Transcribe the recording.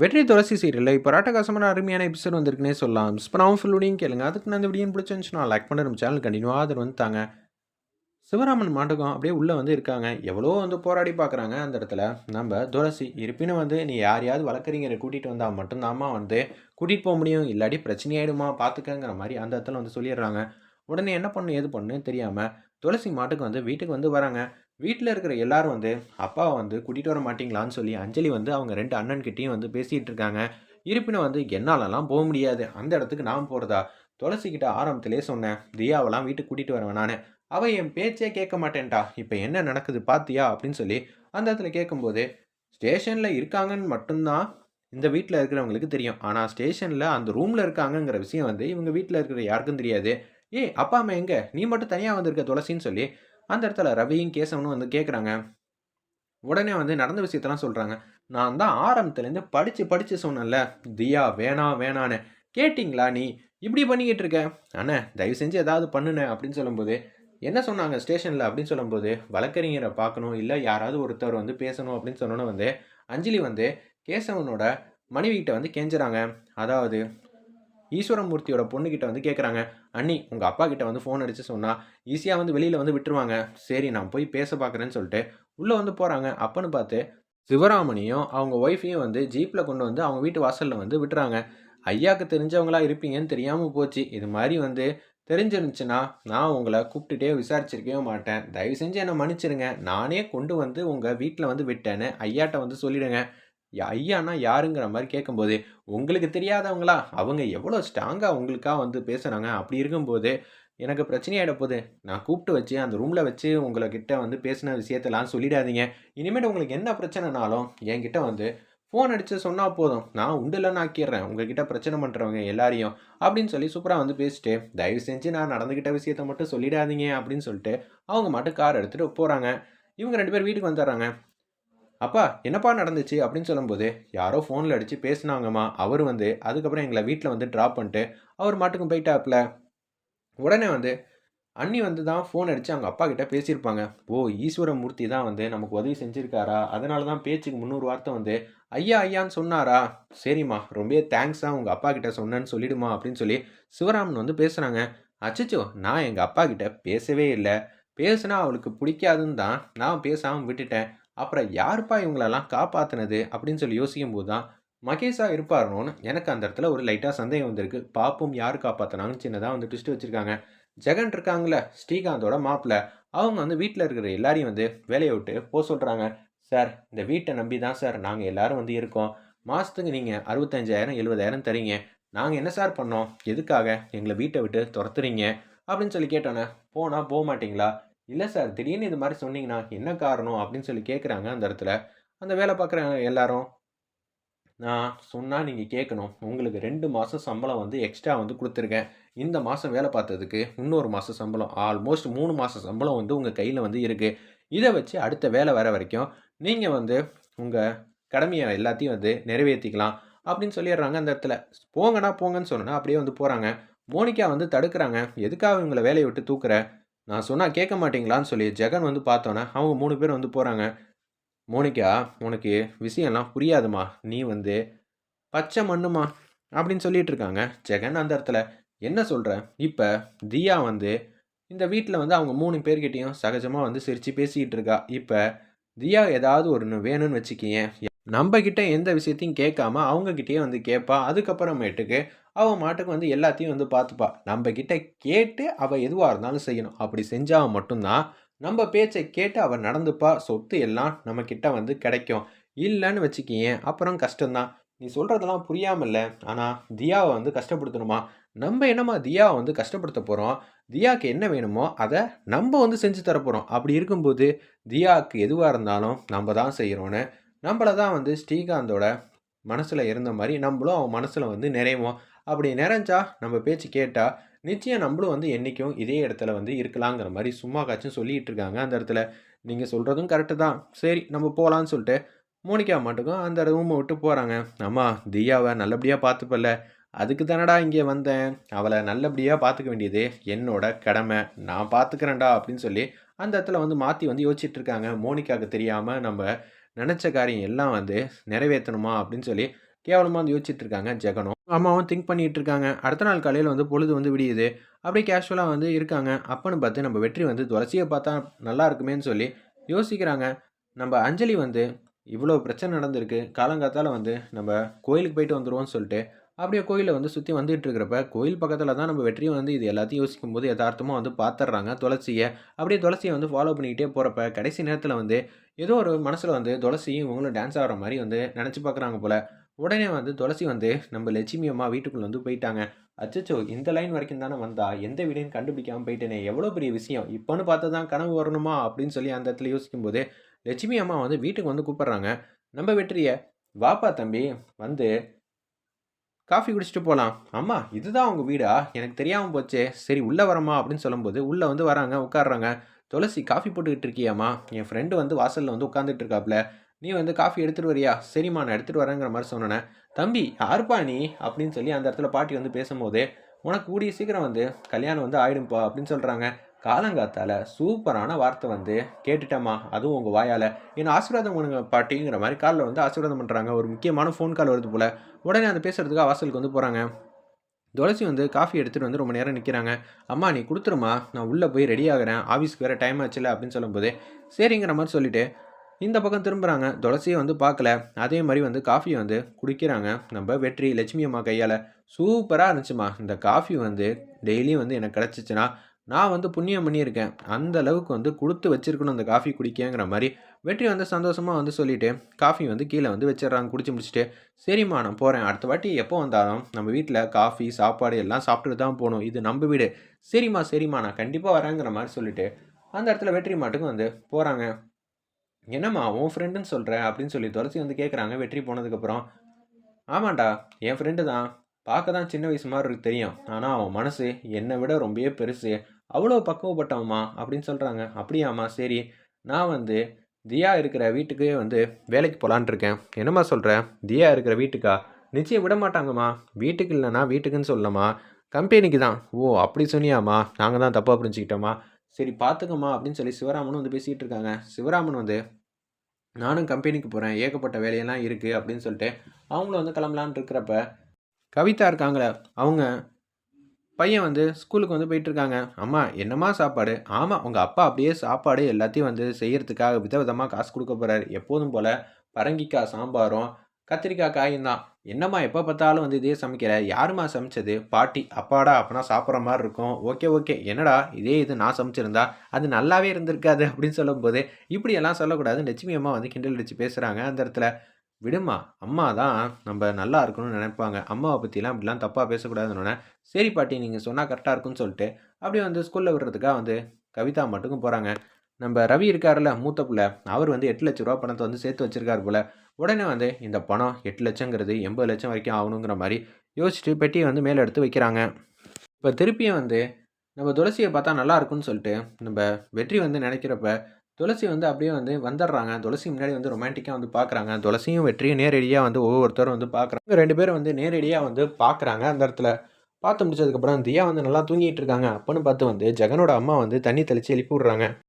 வெற்றி துளசி சீரியலில் இப்போ ராட்டகாசமான அருமையான எபிசோட் வந்திருக்குனே சொல்லலாம். இப்போ நான் ஃபுல்லோடையும் கேளுங்க. அதுக்கு நான் இந்த வீடியோ பிடிச்சிருந்துச்சுன்னா லைக் பண்ண நம்ம சேனல் கண்டினியூவாக ஆதரவு வந்து தாங்க சிவராமன் மாட்டகம் அப்படியே உள்ளே வந்து இருக்காங்க. எவ்வளோ வந்து போராடி பார்க்குறாங்க அந்த இடத்துல. நம்ம துளசி இருப்பினும் வந்து நீ யாரையாவது வழக்கறிஞரை கூட்டிகிட்டு வந்தால் மட்டும்தாம்மா வந்து கூட்டிகிட்டு போக முடியும். இல்லாட்டி பிரச்சனையாயிடுமா பார்த்துக்கங்கிற மாதிரி அந்த இடத்துல வந்து சொல்லிடுறாங்க. உடனே என்ன பண்ணு எது பண்ணு தெரியாமல் துளசி மாட்டுக்கு வந்து வீட்டுக்கு வந்து வராங்க. வீட்டில் இருக்கிற எல்லாரும் வந்து அப்பாவை வந்து கூட்டிகிட்டு வர மாட்டீங்களான்னு சொல்லி அஞ்சலி வந்து அவங்க ரெண்டு அண்ணன்கிட்டையும் வந்து பேசிகிட்டு இருக்காங்க. இருப்பினும் வந்து என்னாலலாம் போக முடியாது. அந்த இடத்துக்கு நான் போகிறதா துளசிக்கிட்ட ஆரம்பத்திலே சொன்னேன் தியாவெல்லாம் வீட்டுக்கு கூட்டிகிட்டு வருவேன் நான். அவள் என் பேச்சே கேட்க மாட்டேன்டா. இப்போ என்ன நடக்குது பாத்தியா? அப்படின்னு சொல்லி அந்த இடத்துல கேட்கும்போது ஸ்டேஷனில் இருக்காங்கன்னு மட்டும்தான் இந்த வீட்டில் இருக்கிறவங்களுக்கு தெரியும். ஆனால் ஸ்டேஷனில் அந்த ரூமில் இருக்காங்கங்கிற விஷயம் வந்து இவங்க வீட்டில் இருக்கிற யாருக்கும் தெரியாது. ஏய் அப்பா அம்மா எங்கே? நீ மட்டும் தனியாக வந்திருக்க துளசின்னு சொல்லி அந்த இடத்துல ரவியும் கேசவனும் வந்து கேட்குறாங்க உடனே வந்து நடந்த விஷயத்தெல்லாம் சொல்கிறாங்க நான் தான் ஆரம்பத்துலேருந்து படித்து படித்து சொன்னேன்ல. தியா வேணாம் வேணான்னு. கேட்டிங்களா நீ? இப்படி பண்ணிக்கிட்டு இருக்க. அண்ணே தயவு செஞ்சு ஏதாவது பண்ணுனேன் அப்படின்னு சொல்லும்போது என்ன சொன்னாங்க ஸ்டேஷனில் அப்படின்னு சொல்லும்போது வழக்கறிஞரை பார்க்கணும் இல்லை யாராவது ஒருத்தர் வந்து பேசணும் அப்படின்னு சொன்னோன்னே வந்து அஞ்சலி வந்து கேசவனோட மனைவிகிட்ட வந்து கெஞ்சுறாங்க. அதாவது ஈஸ்வரமூர்த்தியோட பொண்ணுக்கிட்ட வந்து கேட்குறாங்க அண்ணி உங்கள் அப்பா கிட்ட வந்து ஃபோன் அடித்து சொன்னால் ஈஸியாக வந்து வெளியில் வந்து விட்டுருவாங்க. சரி நான் போய் பேச பார்க்குறேன்னு சொல்லிட்டு உள்ளே வந்து போகிறாங்க அப்பன்னு பார்த்து சிவராமனையும் அவங்க ஒய்ஃபையும் வந்து ஜீப்பில் கொண்டு வந்து அவங்க வீட்டு வாசலில் வந்து விட்டுறாங்க. ஐயாவுக்கு தெரிஞ்சவங்களா இருப்பீங்கன்னு தெரியாமல் போச்சு. இது மாதிரி வந்து தெரிஞ்சிருந்துச்சுன்னா நான் உங்களை கூப்பிட்டுட்டே விசாரிச்சிருக்கவே மாட்டேன். தயவு செஞ்சு என்னை மன்னிச்சிடுங்க நானே கொண்டு வந்து உங்கள் வீட்டில் வந்து விட்டேன்னு ஐயாட்ட வந்து சொல்லிவிடுங்க ஐயானா யாருங்கிற மாதிரி கேட்கும்போது உங்களுக்கு தெரியாதவங்களா? அவங்க எவ்வளோ ஸ்ட்ராங்காக உங்களுக்காக வந்து பேசுகிறாங்க அப்படி இருக்கும்போது எனக்கு பிரச்சனையாயிட போகுது. நான் கூப்பிட்டு வச்சு அந்த ரூமில் வச்சு உங்கள்கிட்ட வந்து பேசின விஷயத்தெல்லாம் சொல்லிடாதீங்க. இனிமேல் உங்களுக்கு என்ன பிரச்சனைனாலும் என்கிட்ட வந்து ஃபோன் அடித்து சொன்னால் போதும். நான் உண்டுலன்னு ஆக்கிடுறேன். உங்ககிட்ட பிரச்சனை பண்ணுறவங்க எல்லாரையும் அப்படின்னு சொல்லி சூப்பராக வந்து பேசிட்டு தயவு செஞ்சு நான் நடந்துக்கிட்ட விஷயத்த மட்டும் சொல்லிடாதீங்க அப்படின்னு சொல்லிட்டு அவங்க மட்டும் கார் எடுத்துகிட்டு போகிறாங்க இவங்க ரெண்டு பேர் வீட்டுக்கு வந்துடுறாங்க. அப்பா என்னப்பா நடந்துச்சு? அப்படின்னு சொல்லும்போது யாரோ ஃபோனில் அடித்து பேசுனாங்கம்மா. அவர் வந்து அதுக்கப்புறம் எங்களை வீட்டில் வந்து ட்ராப் பண்ணிட்டு அவர் மாட்டுக்கும் போயிட்டாப்ல உடனே வந்து அண்ணி வந்து தான் ஃபோன் அடித்து அவங்க அப்பா கிட்ட பேசியிருப்பாங்க. ஓ ஈஸ்வரமூர்த்தி தான் வந்து நமக்கு உதவி செஞ்சுருக்காரா? அதனால தான் பேச்சுக்கு முந்நூறு வார்த்தை வந்து ஐயா ஐயான்னு சொன்னாரா? சரிம்மா ரொம்ப தேங்க்ஸாக உங்கள் அப்பா கிட்ட சொன்னேன்னு சொல்லிடுமா? அப்படின்னு சொல்லி சிவராமன் வந்து பேசுகிறாங்க அச்சச்சோ நான் எங்கள் அப்பா கிட்ட பேசவே இல்லை. பேசுனா அவளுக்கு பிடிக்காதுன்னு தான் நான் பேசாமல் விட்டுட்டேன். அப்புறம் யாருப்பா இவங்களெல்லாம் காப்பாற்றினது அப்படின்னு சொல்லி யோசிக்கும் போது தான் மகேஷா இருப்பாருன்னு எனக்கு அந்த இடத்துல ஒரு லைட்டாக சந்தேகம் வந்திருக்கு. பாப்பும் யார் காப்பாற்றினாங்கன்னு சின்னதாக வந்து ட்விஸ்ட் வச்சுருக்காங்க. ஜெகன் இருக்காங்களே ஸ்ரீகாந்தோட மாப்பிள்ள அவங்க வந்து வீட்டில் இருக்கிற எல்லாரையும் வந்து வேலையை விட்டு போக சொல்கிறாங்க சார் இந்த வீட்டை நம்பி தான் சார். நாங்கள் எல்லாரும் வந்து இருக்கோம். மாதத்துக்கு நீங்கள் அறுபத்தஞ்சாயிரம் எழுபதாயிரம் தரீங்க. நாங்கள் என்ன சார் பண்ணோம்? எதுக்காக எங்களை வீட்டை விட்டு துரத்துறீங்க? அப்படின்னு சொல்லி கேட்டோன்னே போனால் போக மாட்டிங்களா? இல்லை சார் திடீர்னு இது மாதிரி சொன்னீங்கன்னா என்ன காரணம்? அப்படின்னு சொல்லி கேட்குறாங்க அந்த இடத்துல. அந்த வேலை பார்க்குற எல்லாரும் நான் சொன்னால் நீங்கள் கேட்கணும். உங்களுக்கு ரெண்டு மாதம் சம்பளம் வந்து எக்ஸ்ட்ரா வந்து கொடுத்துருக்கேன். இந்த மாதம் வேலை பார்த்ததுக்கு இன்னொரு மாதம் சம்பளம் ஆல்மோஸ்ட் மூணு மாதம் சம்பளம் வந்து உங்கள் கையில் வந்து இருக்குது இதை வச்சு அடுத்த வேலை வர வரைக்கும் நீங்கள் வந்து உங்கள் கடமையை எல்லாத்தையும் வந்து நிறைவேற்றிக்கலாம் அப்படின்னு சொல்லிடுறாங்க அந்த இடத்துல. போங்கண்ணா போங்கன்னு சொன்னா அப்படியே வந்து போகிறாங்க மோனிகா வந்து தடுக்கிறாங்க. எதுக்காக இவங்களை வேலையை விட்டு தூக்குற? நான் சொன்னால் கேட்க மாட்டீங்களான்னு சொல்லி ஜெகன் வந்து பார்த்தோன்னே அவங்க மூணு பேர் வந்து போகிறாங்க மோனிகா உனக்கு விஷயம்லாம் புரியாதுமா. நீ வந்து பச்சை மண்ணுமா? அப்படின்னு சொல்லிட்டு இருக்காங்க. ஜெகன் அந்த இடத்துல என்ன சொல்கிற இப்போ தியா வந்து இந்த வீட்டில் வந்து அவங்க மூணு பேர்கிட்டையும் சகஜமாக வந்து சிரித்து பேசிக்கிட்டு இருக்கா. இப்போ தியா ஏதாவது ஒன்று வேணும்னு வச்சுக்கியேன். நம்ம கிட்ட எந்த விஷயத்தையும் கேட்காம அவங்கக்கிட்டயே வந்து கேட்பா. அதுக்கப்புறமேட்டுக்கு அவள் மாட்டுக்கு வந்து எல்லாத்தையும் வந்து பார்த்துப்பா. நம்ம கிட்ட கேட்டு அவள் எதுவாக இருந்தாலும் செய்யணும். அப்படி செஞ்சால் மட்டும்தான் நம்ம பேச்சை கேட்டு அவள் நடந்துப்பா. சொத்து எல்லாம் நம்ம கிட்ட வந்து கிடைக்கும். இல்லைன்னு வச்சுக்கியேன் அப்புறம் கஷ்டம்தான். நீ சொல்கிறதெல்லாம் புரியாமல்ல. ஆனால் தியாவை வந்து கஷ்டப்படுத்தணுமா? நம்ம என்னம்மா தியாவை வந்து கஷ்டப்படுத்த போகிறோம் தியாவுக்கு என்ன வேணுமோ அதை நம்ம வந்து செஞ்சு தரப்போகிறோம் அப்படி இருக்கும்போது தியாவுக்கு எதுவாக இருந்தாலும் நம்ம தான் செய்கிறோன்னு நம்மளை தான் வந்து ஸ்ரீகாந்தோட மனசில் இருந்த மாதிரி நம்மளும் அவன் மனசில் வந்து நிறைவோம். அப்படி நிறைஞ்சா நம்ம பேச்சு கேட்டால் நிச்சயம் நம்மளும் வந்து என்றைக்கும் இதே இடத்துல வந்து இருக்கலாங்கிற மாதிரி சும்மா காச்சும் சொல்லிகிட்டு இருக்காங்க அந்த இடத்துல. நீங்கள் சொல்கிறதும் கரெக்டு தான். சரி நம்ம போகலான்னு சொல்லிட்டு மோனிகா மாட்டுக்கும் அந்த ரூமை விட்டு போகிறாங்க அம்மா தியாவை நல்லபடியாக பார்த்துப்பல்ல. அதுக்கு தானடா இங்கே வந்தேன். அவளை நல்லபடியாக பார்த்துக்க வேண்டியது என்னோட கடமை. நான் பார்த்துக்கிறேன்டா அப்படின்னு சொல்லி அந்த இடத்துல வந்து மாற்றி வந்து யோசிச்சுட்டு இருக்காங்க. மோனிக்காவுக்கு தெரியாமல் நம்ம நினச்ச காரியம் எல்லாம் வந்து நிறைவேற்றணுமா அப்படின்னு சொல்லி கேவலமாக வந்து யோசிச்சுட்டு இருக்காங்க ஜெகனும் அம்மாவும் திங்க் பண்ணிட்டு இருக்காங்க அடுத்த நாள் காலையில் வந்து பொழுது வந்து விடியுது. அப்படியே கேஷுவலாக வந்து இருக்காங்க. அப்பன்னு பார்த்து நம்ம வெற்றி வந்து துளசியை பார்த்தா நல்லா இருக்குமேன்னு சொல்லி யோசிக்கிறாங்க. நம்ம அஞ்சலி வந்து இவ்வளோ பிரச்சனை நடந்திருக்கு. காலங்காத்தால் வந்து நம்ம கோயிலுக்கு போயிட்டு வந்துடுவோம்னு சொல்லிட்டு அப்படியே கோயிலை வந்து சுற்றி வந்துட்டு இருக்கிறப்ப கோயில் பக்கத்தில் தான் நம்ம வெற்றியை வந்து இது எல்லாத்தையும் யோசிக்கும் போது யதார்த்தமாக வந்து பார்த்துட்றாங்க துளசியை அப்படியே துளசியை வந்து ஃபாலோ பண்ணிக்கிட்டே போகிறப்ப கடைசி நேரத்தில் வந்து ஏதோ ஒரு மனசில் வந்து துளசியும் இவங்களும் டான்ஸ் ஆகிற மாதிரி வந்து நினச்சி பார்க்குறாங்க போல். உடனே வந்து துளசி வந்து நம்ம லட்சுமி அம்மா வீட்டுக்குள்ளே வந்து போயிட்டாங்க. அச்சச்சோ இந்த லைன் வரைக்கும் தானே வந்தா? எந்த வீடையும் கண்டுபிடிக்காமல் போயிட்டேனே? எவ்வளோ பெரிய விஷயம்? இப்போன்னு பார்த்து தான் கனவு வரணுமா? அப்படின்னு சொல்லி அந்த இடத்துல யோசிக்கும் போது லட்சுமி அம்மா வந்து வீட்டுக்கு வந்து கூப்பிட்றாங்க. நம்ம வெற்றியை வாப்பா தம்பி வந்து காஃபி குடிச்சிட்டு போகலாம் அம்மா இதுதான் உங்கள் வீடா? எனக்கு தெரியாமல் போச்சே. சரி உள்ளே வரமா அப்படின்னு சொல்லும்போது உள்ளே வந்து வராங்க உட்காடுறாங்க துளசி காஃபி போட்டுக்கிட்டு இருக்கியாம்மா. என் ஃப்ரெண்டு வந்து வாசலில் வந்து உட்காந்துட்டு இருக்காப்புல நீ வந்து காஃபி எடுத்துகிட்டு வரியா? சரிம்மா நான் எடுத்துகிட்டு வரேங்கிற மாதிரி சொன்னேன். தம்பி யாருப்பா நீ? அப்படின்னு சொல்லி அந்த இடத்துல பாட்டி வந்து பேசும்போது உனக்கு கூடிய சீக்கிரம் வந்து கல்யாணம் வந்து ஆகிடும்ப்பா அப்படின்னு சொல்கிறாங்க காலங்காத்தால சூப்பரான வார்த்தை வந்து கேட்டுட்டேம்மா. அதுவும் உங்கள் வாயால். என்ன ஆசீர்வாதம் பண்ணுங்க பாட்டிங்கிற மாதிரி காலில் வந்து ஆசீர்வாதம் பண்ணுறாங்க ஒரு முக்கியமான ஃபோன் கால் வருது போல். உடனே அந்த பேசுகிறதுக்கு வாசலுக்கு வந்து போகிறாங்க துளசி வந்து காஃபி எடுத்துகிட்டு வந்து ரொம்ப நேரம் நிற்கிறாங்க அம்மா நீ கொடுத்துருமா நான் உள்ளே போய் ரெடி ஆகிறேன். ஆஃபீஸ்க்கு வேறு டைம் ஆச்சுல அப்படின்னு சொல்லும்போது சரிங்கிற மாதிரி சொல்லிவிட்டு இந்த பக்கம் திரும்புகிறாங்க துளசியை வந்து பார்க்கல. அதே மாதிரி வந்து காஃபியை வந்து குடிக்கிறாங்க. நம்ம வெற்றி லட்சுமி அம்மா கையால். சூப்பராக இருந்துச்சுமா இந்த காஃபி வந்து டெய்லியும் வந்து எனக்கு கிடச்சிச்சின்னா நான் வந்து புண்ணியம் பண்ணியிருக்கேன். அந்த அளவுக்கு வந்து கொடுத்து வச்சிருக்கணும் அந்த காஃபி குடிக்கங்கிற மாதிரி. வெற்றி வந்து சந்தோஷமாக வந்து சொல்லிவிட்டு காஃபி வந்து கீழே வந்து வச்சிடறாங்க குடிச்சு முடிச்சுட்டு. சரிம்மா நான் போகிறேன் அடுத்த வாட்டி எப்போ வந்தாலும் நம்ம வீட்டில் காஃபி சாப்பாடு எல்லாம் சாப்பிட்டுட்டு தான் போகணும். இது நம்ம வீடு. சரிம்மா சரிம்மா நான் கண்டிப்பாக வரேங்கிற மாதிரி சொல்லிவிட்டு அந்த இடத்துல வெற்றி மாட்டுக்கும் வந்து போகிறாங்க என்னம்மா உன் ஃப்ரெண்டுன்னு சொல்கிற அப்படின்னு சொல்லி துளசி வந்து கேட்குறாங்க வெற்றி போனதுக்கப்புறம் ஆமாண்டா என் ஃப்ரெண்டு தான். பார்க்க தான் சின்ன வயசு மாதிரி இருக்கு தெரியும். ஆனால் அவன் மனசு என்னை விட ரொம்பவே பெருசு. அவ்வளோ பக்குவப்பட்டவம்மா அப்படின்னு சொல்கிறாங்க அப்படியாம்மா சரி. நான் வந்து தியா இருக்கிற வீட்டுக்கே வந்து வேலைக்கு போகலான் இருக்கேன். என்னம்மா சொல்கிறேன் தியா இருக்கிற வீட்டுக்கா? நிச்சயம் விட மாட்டாங்கம்மா. வீட்டுக்கு இல்லைன்னா வீட்டுக்குன்னு சொல்லலாமா கம்பெனிக்கு தான். ஓ அப்படி சொன்னியாம்மா. நாங்கள் தான் தப்பாக புரிஞ்சுக்கிட்டோம்மா. சரி பார்த்துக்கம்மா அப்படின்னு சொல்லி சிவராமனும் வந்து பேசிகிட்டு இருக்காங்க. சிவராமன் வந்து நானும் கம்பெனிக்கு போகிறேன் ஏகப்பட்ட வேலையெல்லாம் இருக்குது அப்படின்னு சொல்லிட்டு அவங்களும் வந்து கிளம்பலான் இருக்கிறப்ப கவிதா இருக்காங்களே அவங்க பையன் வந்து ஸ்கூலுக்கு வந்து போயிட்டுருக்காங்க. அம்மா என்னம்மா சாப்பாடு? ஆமாம் உங்கள் அப்பா அப்படியே சாப்பாடு எல்லாத்தையும் வந்து செய்கிறதுக்காக விதவிதமாக காசு கொடுக்க போகிறாரு எப்போதும் போல் பரங்கிக்காய் சாம்பாரும் கத்திரிக்காய் காயும் தான் என்னம்மா எப்போ பார்த்தாலும் வந்து இதே சமைக்கிற? யாரும்மா சமைச்சது? பாட்டி அப்பாடா அப்பனா சாப்பிட்ற மாதிரி இருக்கும். Okay okay. என்னடா இதே இது நான் சமைச்சிருந்தா? அது நல்லாவே இருந்திருக்காது அப்படின்னு சொல்லும்போது இப்படியெல்லாம் சொல்லக்கூடாது லட்சுமி அம்மா வந்து கிண்டல் அடித்து பேசுகிறாங்க அந்த இடத்துல விடுமா அம்மா தான் நம்ம நல்லா இருக்கணும்னு நினைப்பாங்க. அம்மாவை பற்றிலாம் அப்படிலாம் தப்பாக பேசக்கூடாதுன்னு சரி பாட்டி நீங்கள் சொன்னால் கரெக்டாக இருக்குன்னு சொல்லிட்டு அப்படியே வந்து ஸ்கூலில் விடுறதுக்காக வந்து கவிதா மட்டுக்கும் போகிறாங்க நம்ம ரவி இருக்காருல்ல மூத்த பிள்ளை. அவர் வந்து எட்டு லட்ச ரூபா பணத்தை வந்து சேர்த்து வச்சிருக்காரு போல். உடனே வந்து இந்த பணம் எட்டு லட்சங்கிறது எண்பது லட்சம் வரைக்கும் ஆகணுங்கிற மாதிரி யோசிச்சுட்டு பெட்டியை வந்து மேலே எடுத்து வைக்கிறாங்க. இப்போ திருப்பியும் வந்து நம்ம துளசியை பார்த்தா நல்லா இருக்கும்னு சொல்லிட்டு நம்ம வெற்றி வந்து நினைக்கிறப்ப துளசி வந்து அப்படியே வந்து வந்துடுறாங்க. துளசி முன்னாடி வந்து ரொமான்டிக்காக வந்து பார்க்குறாங்க. துளசியும் வெற்றியும் நேரடியாக வந்து ஒவ்வொருத்தரும் வந்து பார்க்குறாங்க. ரெண்டு பேரும் வந்து நேரடியாக வந்து பார்க்குறாங்க அந்த இடத்துல. பார்த்து முடிச்சதுக்கப்புறம் தியா வந்து நல்லா தூங்கிட்டு இருக்காங்க. அப்போன்னு பார்த்து வந்து ஜெகனோட அம்மா வந்து தண்ணி தெளித்து எழுப்பி விட்றாங்க.